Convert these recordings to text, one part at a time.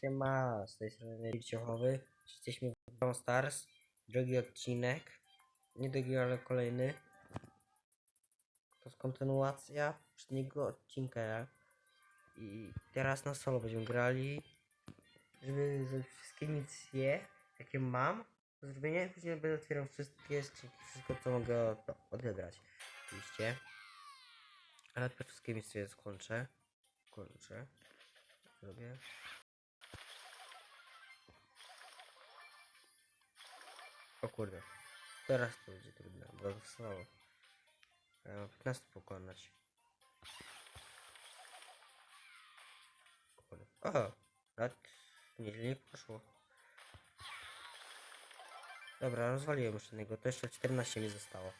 Siema, z tej strony Wilciochowy. Jesteśmy w Brawl Stars. Drugi odcinek. Nie drugi, ale kolejny. To jest kontynuacja poprzedniego odcinka. I teraz na solo będziemy grali. Żeby zrobić wszystkie misje, jakie mam do zrobienia. Później będę otwierał wszystkie skrzynki, wszystko co mogę od- odebrać. Oczywiście. Ale najpierw wszystkie misje skończę. Kończę. Zrobię. O kurde. Teraz to będzie trudne, bo zostało. Ja mam 15 pokonać. Kurde. O! Nawet nieźle nie poszło. Dobra, rozwaliłem już jednego. To jeszcze 14 mi zostało.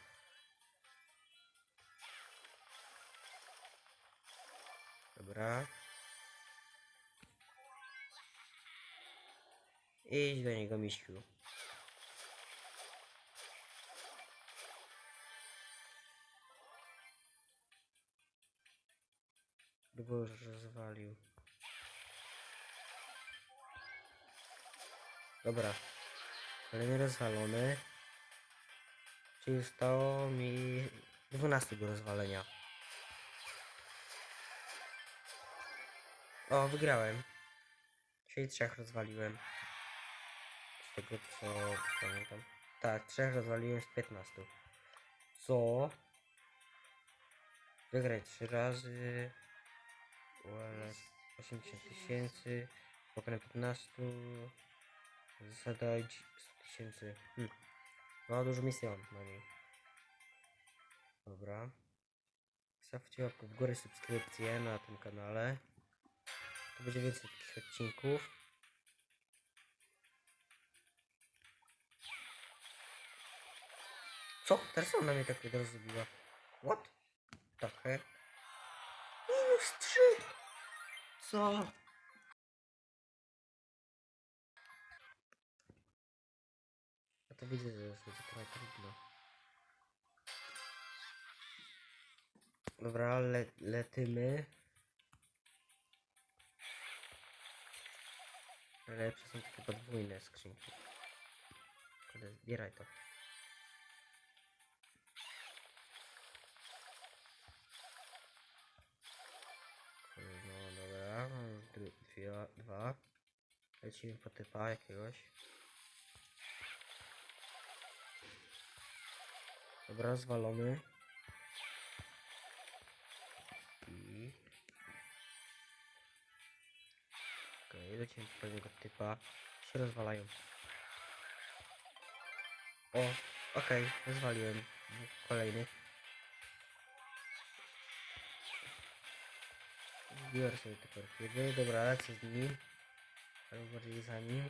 Dobra. Idź do niego, miśku. Gdyby już rozwalił. Dobra. Kolejny rozwalony. Czyli zostało mi 12 do rozwalenia. O, wygrałem. Czyli trzech rozwaliłem. Z tego co pamiętam. Tak, trzech rozwaliłem z 15. Co? Wygrać trzy razy. ULS 80 tysięcy. Pokonać 15. Zadać 100 tysięcy. Hmm. No dużo misji mam na niej. Dobra. Stawcie łapkę w górę, subskrypcję na tym kanale. To będzie więcej takich odcinków. Co? Teraz ona mnie tak od razu zrobiła. What? Tak, 3! Co? A to widzę, że już będzie trochę trudno. Dobra, le letymy. Lepsze są takie podwójne skrzynki. Zbieraj to. Dwa. Lecimy po typa jakiegoś. Dobra, zwalony. I... Okej, lecimy po pewnego typa. Się rozwalają. O, okej, rozwaliłem dwóch Biorę sobie te perfidy, dobra, lecę z nim. Albo bardziej za nim.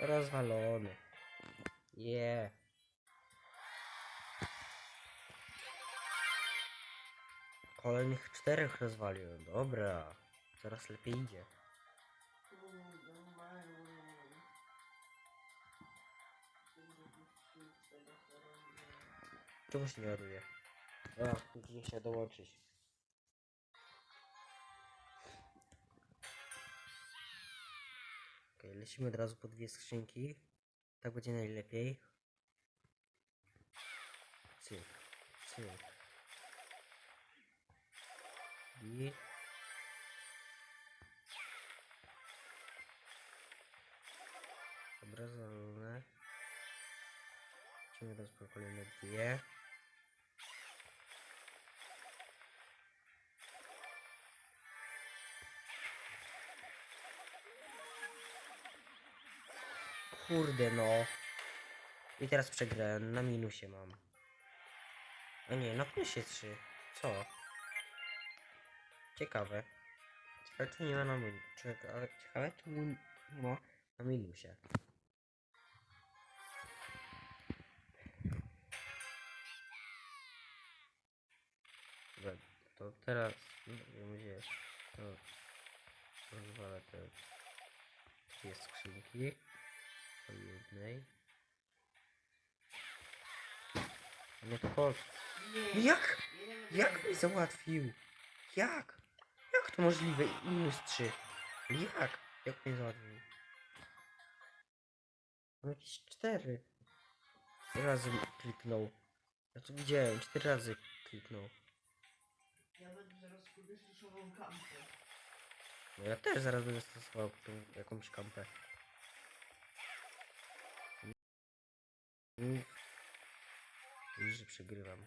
Rozwalony. Yeah. Kolejnych czterech rozwaliłem. Dobra. Coraz lepiej idzie. Czemu nie ładuje? A, nikt nie chciał dołączyć. Okej, lecimy od razu po dwie skrzynki. Tak będzie najlepiej. Cyk, cyk. I... Dobra. Teraz po kolejne dwie. Kurde no. I teraz przegrałem, na minusie mam. A nie, na plusie 3. Co? Ciekawe. Ciekawe czy nie ma na minusie. Ciekawe, czy nie ma na minusie. To teraz będzie to rozwalę te dwie skrzynki po jednej. Nie to Jak? Jak mi załatwił? Jak? Jak to możliwe? Minus 3. Jak? Jak mnie załatwił? Mam jakieś 4. razy kliknął. Ja to widziałem, 4 razy kliknął. Ja będę zaraz kurde stosował kampę. No ja też zaraz będę stosował tą jakąś kampę. Mm. Widzisz, że przegrywam.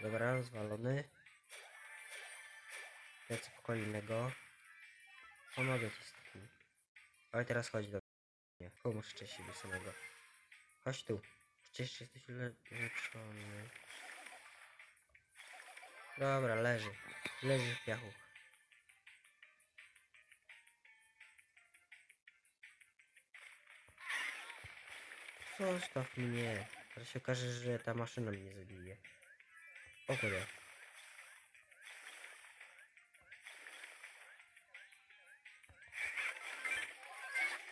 Dobra, rozwalony. Lecę po kolejnego. Pomogę ci z tym. Ale teraz chodź do mnie. Pomóż siebie samego. Chodź tu. Przecież jesteś ulepszony. Dobra, leży. Leży w piachu. Zostaw mnie. Teraz się okaże, że ta maszyna mnie zabije. O kurde.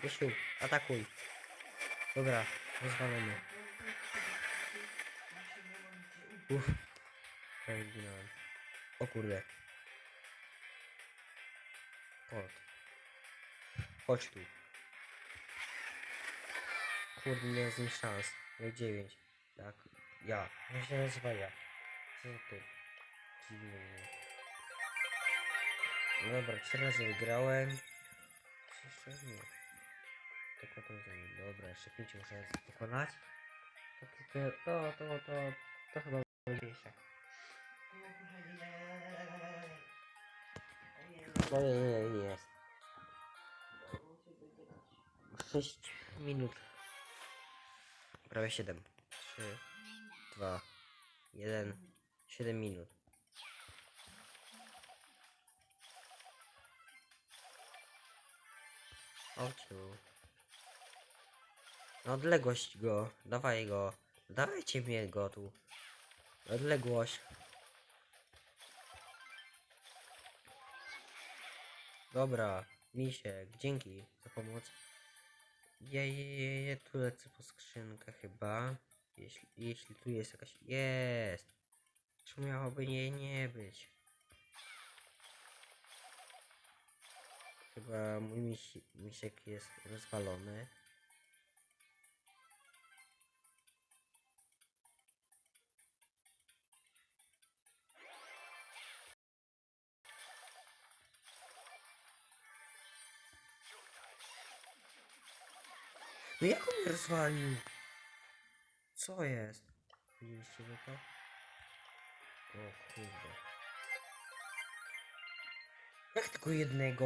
Wysiu, atakuj. Dobra, rozwalony. Uff. Kurde. Kot. Chodź tu. Kurde, nie jest mi szans. Miał 9. Tak, ja. Ja się nazywa ja. Co ty? Dziwny mnie. No dobra, 4 razy wygrałem. Jeszcze nie. To za Dobra, jeszcze 5 muszę pokonać. To, to, to, to, to, chyba ważniejsze. No jest. 6 minut. Prawie 7. 3, 2, 1, 7 minut. Ociu. Na odległość go. Dawaj go. Dawajcie mnie go tu. Odległość. Dobra, misiek, dzięki za pomoc. Je, je, je, tu lecę po skrzynkę chyba. Jeśli, jeśli tu jest jakaś... Jest! Czy miałoby nie, nie być? Chyba mój misi, misiek jest rozwalony. Rozwalił? Co jest? Widzieliście to? O kurde. Jak tylko jednego?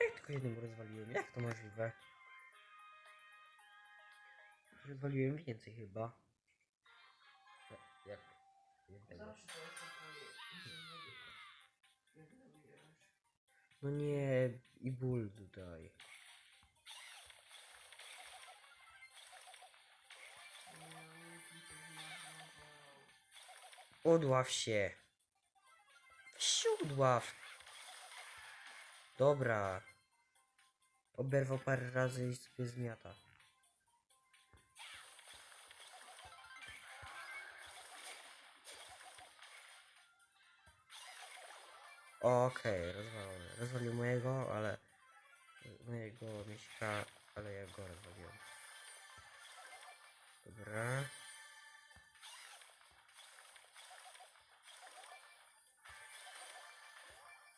Jak tylko jednego rozwaliłem? Jak to możliwe? Rozwaliłem więcej chyba. Jak? jednego. No nie, i ból tutaj. Udław się. Się. Dobra. Oberwał parę razy i sobie zmiata. Okej, rozwalony. Rozwalił mojego, ale... Mojego miśka, ale ja go rozwaliłem. Dobra.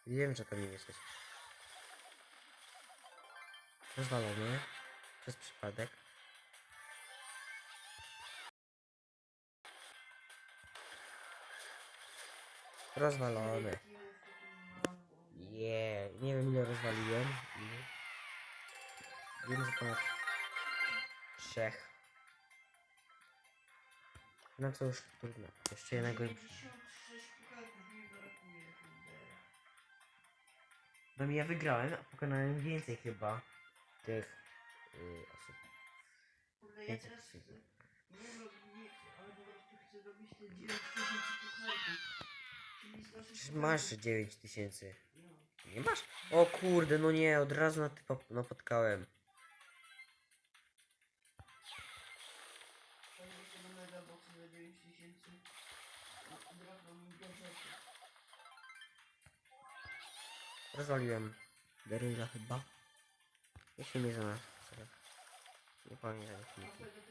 Wiem, że tam nie jesteś. Rozwalony. Przez przypadek. Rozwalony. Nie, nie wiem ile rozwaliłem. Wiem, że ponad trzech. No cóż, trudno. Jeszcze jednego i No ja wygrałem, a pokonałem więcej chyba tych y, osób. Kurde, ja Więcej teraz osób. nie wiem, nie, ale po prostu chcę robić te 9000 pucharów. Czyli 106 Przecież masz pucharów. 9 tysięcy. No. Nie masz? O kurde, no nie, od razu na typa napotkałem. Rozwaliłem Daryla chyba. Jeśli mnie za Nie pamiętam jak nie wybrać.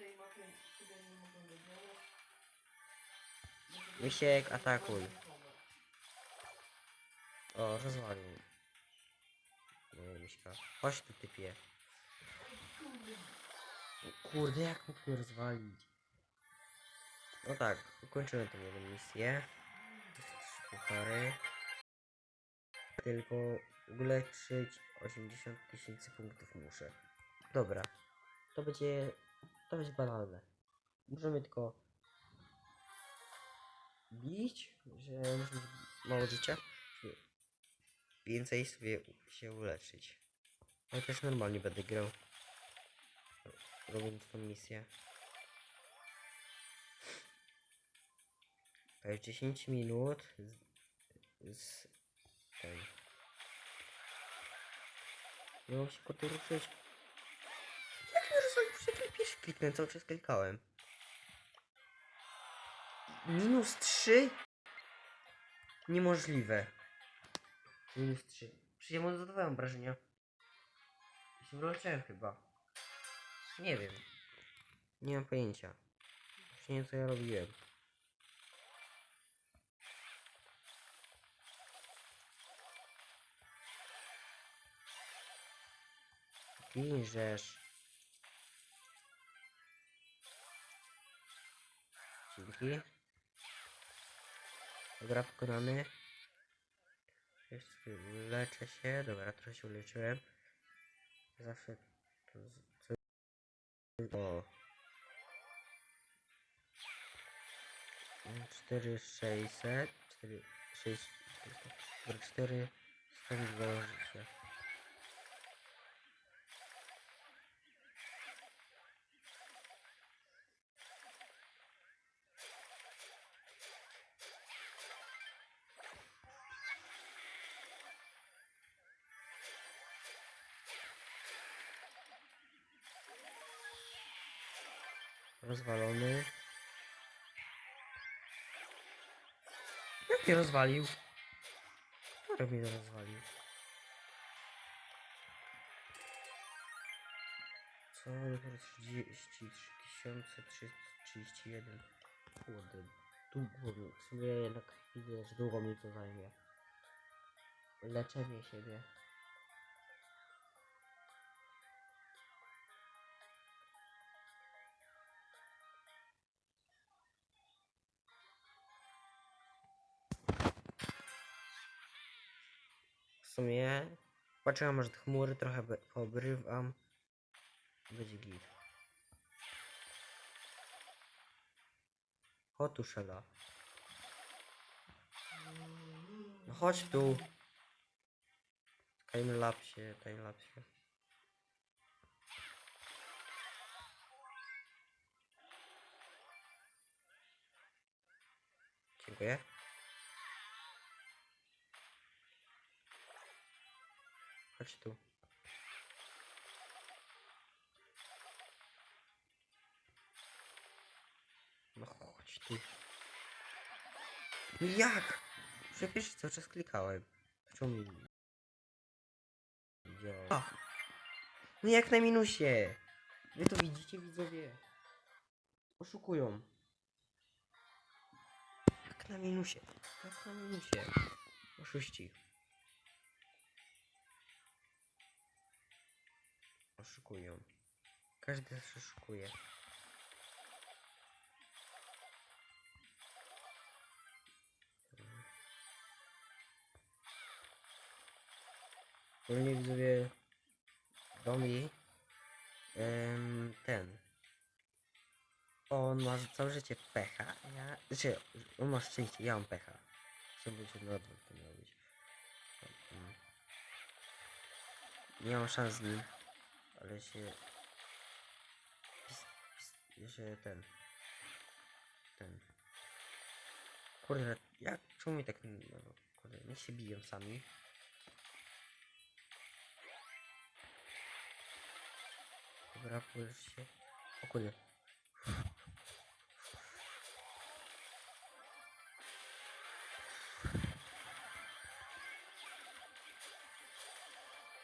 Misiek, atakuj. O, rozwalił. Moje miśka. Chodź tu typie. Kurde, jak mógł mnie rozwalić? No tak, ukończymy tę jedną misję. Tylko uleczyć 80 tysięcy punktów muszę. Dobra. To będzie... To będzie banalne. Możemy tylko... Bić, że możemy mało życia. Więcej sobie się uleczyć. Ale też normalnie będę grał. Robiąc tą misję. To już 10 minut z, z ten. Nie mam się kotu ruszyć. Jak rozwalił? Przecież pierwszy kliknąłem, cały czas klikałem. Minus 3? Niemożliwe. Minus 3. Przecież mu zadawałem obrażenia. Ja się wyleczyłem chyba. Nie wiem. Nie mam pojęcia. Właśnie co ja robiłem. Ginżesz. Dzięki. Dobra, pokonany. Leczę się. Dobra, trochę się uleczyłem. Zawsze co... O. 4 600 4 6 4 4 stąd Rozwalony. Jak mnie rozwalił? Kto mnie rozwalił? Co? Dopiero 33 331. Kurde, długo. W sumie jednak widzę, że długo mi to zajmie. Leczenie siebie. Sumie może te chmury trochę poobrywam. Będzie git. O tu szela. No chodź tu. Timelapsie, timelapsie. Dziękuję. Chodź tu. No chodź tu. No jak? Przecież cały czas klikałem. Czemu mi... No jak na minusie. Wy to widzicie widzowie. Oszukują. Jak na minusie. Jak na minusie. Oszuści. Oszukują. Każdy nas oszukuje. Ogólnie widzowie Domi em, ten on ma całe życie pecha, ja, znaczy on ma szczęście, ja mam pecha. Co będzie na odwrót to miało być. Nie mam szans z nim, ale się... Pst, pst, ja się ten... Ten... Kurde, jak? Czemu mi tak... No, kurde, niech się biją sami. Dobra, pójdź się. O kurde.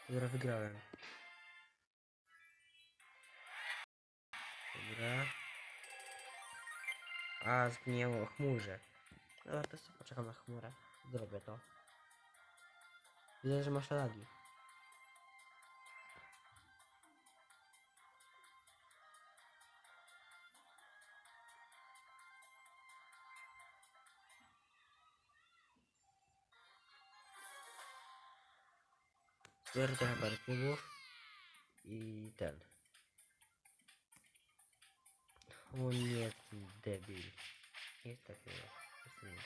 Dobra, wygrałem. Dobra. A, zgniało o chmurze. No to sobie poczekam na chmurę. Zrobię to. Widzę, że masz lagi. Zbiorę trochę parkingów i ten. О нет, дебиль. Есть такое? Если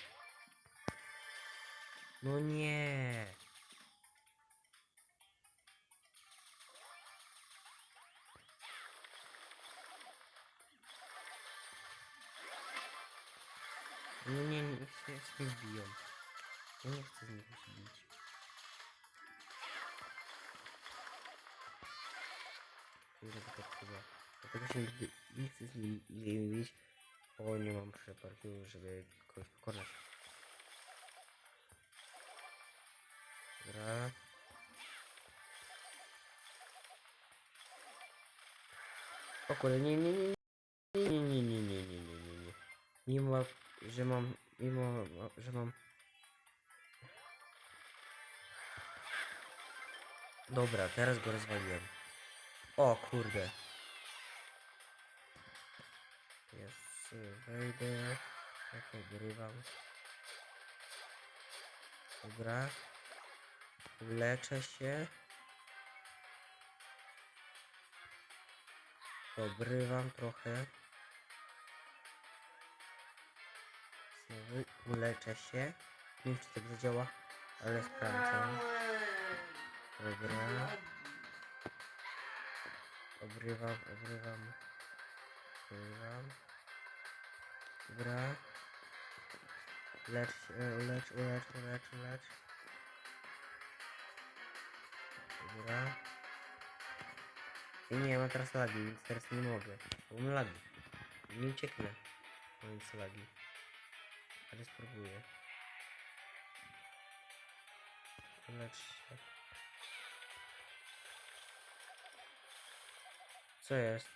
ну, нет. Ну не. Ну не, не все с ним бьем. Я не хочу них бить. Или как тебя. Tak. Dlatego się nie chcę z nim bić, bo nie mam przeparkiu, żeby kogoś pokonać. Dobra. O kurde, nie, nie, nie, nie, nie, nie, nie, nie, nie, nie, nie. Mimo, że mam, mimo, że mam... Dobra, teraz go rozwaliłem. O kurde. Wejdę. Jak odrywam. Dobra. Leczę się. Obrywam trochę. Znowu uleczę się. Nie wiem czy tak zadziała, ale sprawdzam. Dobra. Obrywam, obrywam. Obrywam. Dobra. Lecz, się, lecz, ulecz, ulecz, ulecz. Dobra. I nie, mam teraz lagi, więc teraz nie mogę. Bo mam lagi. Nie ucieknę. Mając lagi. Ale spróbuję. Lecz się. Co jest?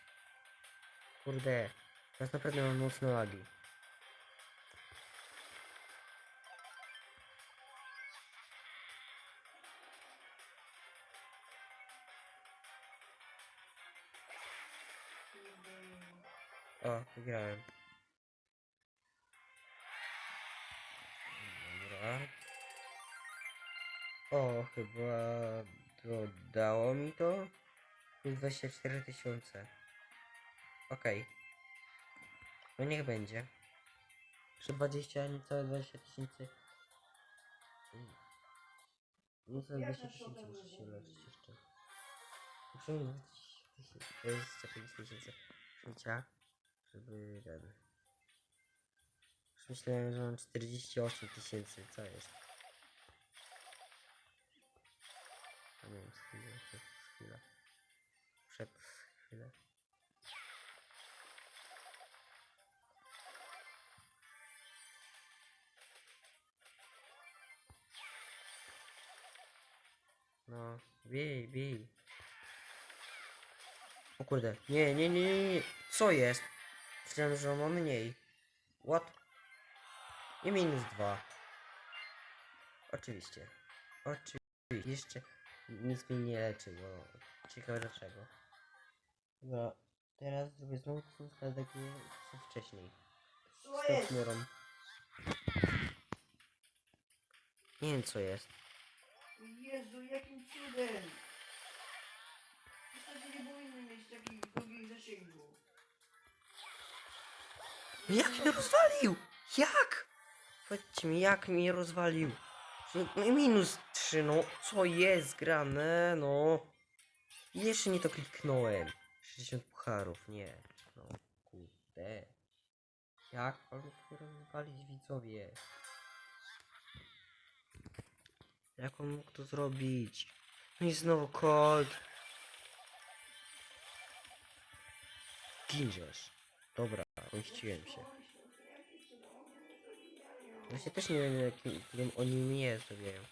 Kurde. Teraz naprawdę mam mocne lagi. Wygrałem. Dobra. O, chyba dodało mi to. Plus 24 tysiące. Okej. No niech będzie. Przy 20, niecałe 20 tysięcy. Niecałe Ja 20 też tysięcy muszę się leczyć jeszcze. Przynajmniej 25 tysięcy życia, żeby ten... Już myślałem, że mam 48 tysięcy, co jest? Nie wiem, chwilę, chwilę. Przed chwilę. No, bij, bij. O kurde, nie, nie, nie, nie. Co jest? Myślałem, że on ma mniej. What? I minus dwa. Oczywiście. Oczywiście. Jeszcze nic mnie nie leczy, bo ciekawe dlaczego. No, teraz zrobię znowu to samo tak co wcześniej. Z tą chmurą. Nie wiem co jest. Jezu, jakim cudem! Niestety nie powinny mieć takich długich zasięgu. Jak mnie rozwalił? Jak? Powiedzcie mi, jak mnie rozwalił? No i minus 3, no co jest grane, no. Jeszcze nie to kliknąłem. 60 pucharów, nie. No, kurde. Jak mnie rozwalić widzowie? Jak on mógł to zrobić? No i znowu Colt. Gingerz. Dobra, Pomściłem się. Właśnie też nie wiem, jakim, jakim oni mnie zrobiają.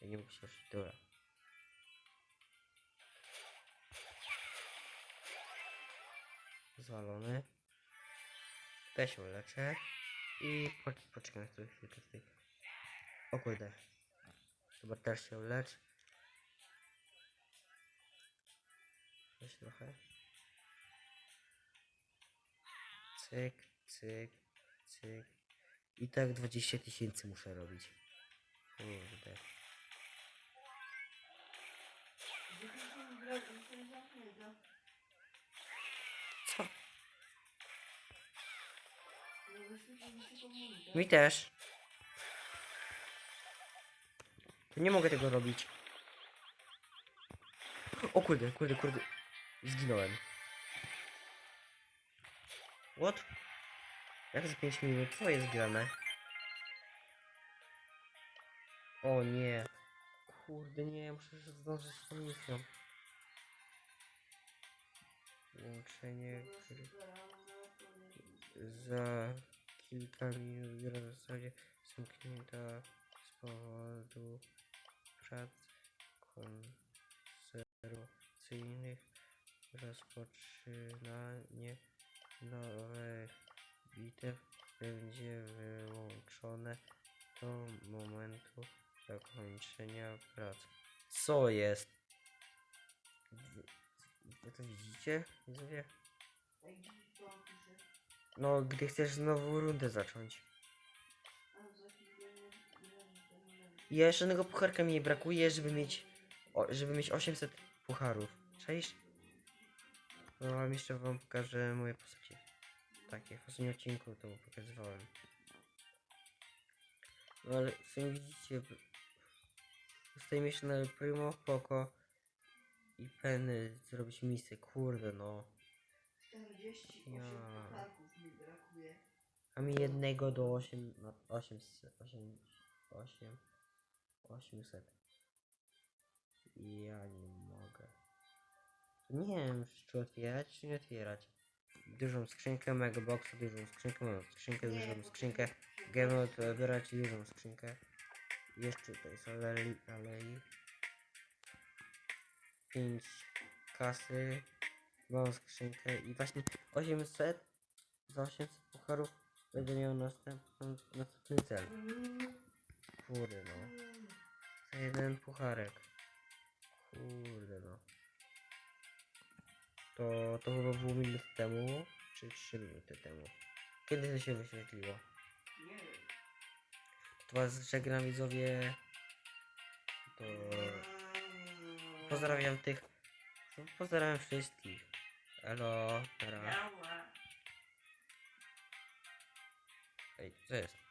Ja nie muszę już, dobra. Zwalony. Też się uleczę. I po, poczekam na chwilkę. O kurde. Chyba też się ulecz. Weź trochę. Cyk, cyk, cyk. I tak 20 tysięcy muszę robić. Kurde. Zamknięta. Co? Mi też. To nie mogę tego robić. O kurde, kurde, kurde. Zginąłem. What? Jak za 5 minut? Co jest grane? O nie. Kurde, nie, muszę się zdążyć z tą misją. Łączenie gry. Za kilka minut gra zasadzie zamknięta z powodu prac konserwacyjnych. Rozpoczynanie nowych bitew będzie wyłączone do momentu zakończenia prac. Co jest? Wy, to widzicie? Widzowie? No, gdy chcesz znowu rundę zacząć. I jeszcze jednego pucharka mi brakuje, żeby mieć, o, żeby mieć 800 pucharów. Cześć? No, jeszcze wam pokażę moje postacie. Takie, w ostatnim odcinku to pokazywałem. No ale sami widzicie, b- zostaje mi jeszcze na Primo, Poco i Penny zrobić misję. Kurde no. 48 Ja. pucharków mi brakuje. A mi jednego do 8, no 800, 8, 8, 800. Ja nie mogę. Nie wiem, czy otwierać, czy nie otwierać. Dużą skrzynkę, mega boxa, dużą skrzynkę, małą skrzynkę, Nie, dużą bo skrzynkę. to- Gemot wybierać dużą skrzynkę. Jeszcze tutaj są alei, alei. 5 kasy, małą skrzynkę i właśnie 800 za 800 pucharów będę miał następny, następny cel. Kurde no. Za jeden pucharek. Kurde no. To, to chyba było minutę temu, czy 3 minuty temu. Kiedy to się wyświetliło? Nie wiem. To was żegnam widzowie. To pozdrawiam tych. Pozdrawiam wszystkich. Elo, teraz. Ej, co jest?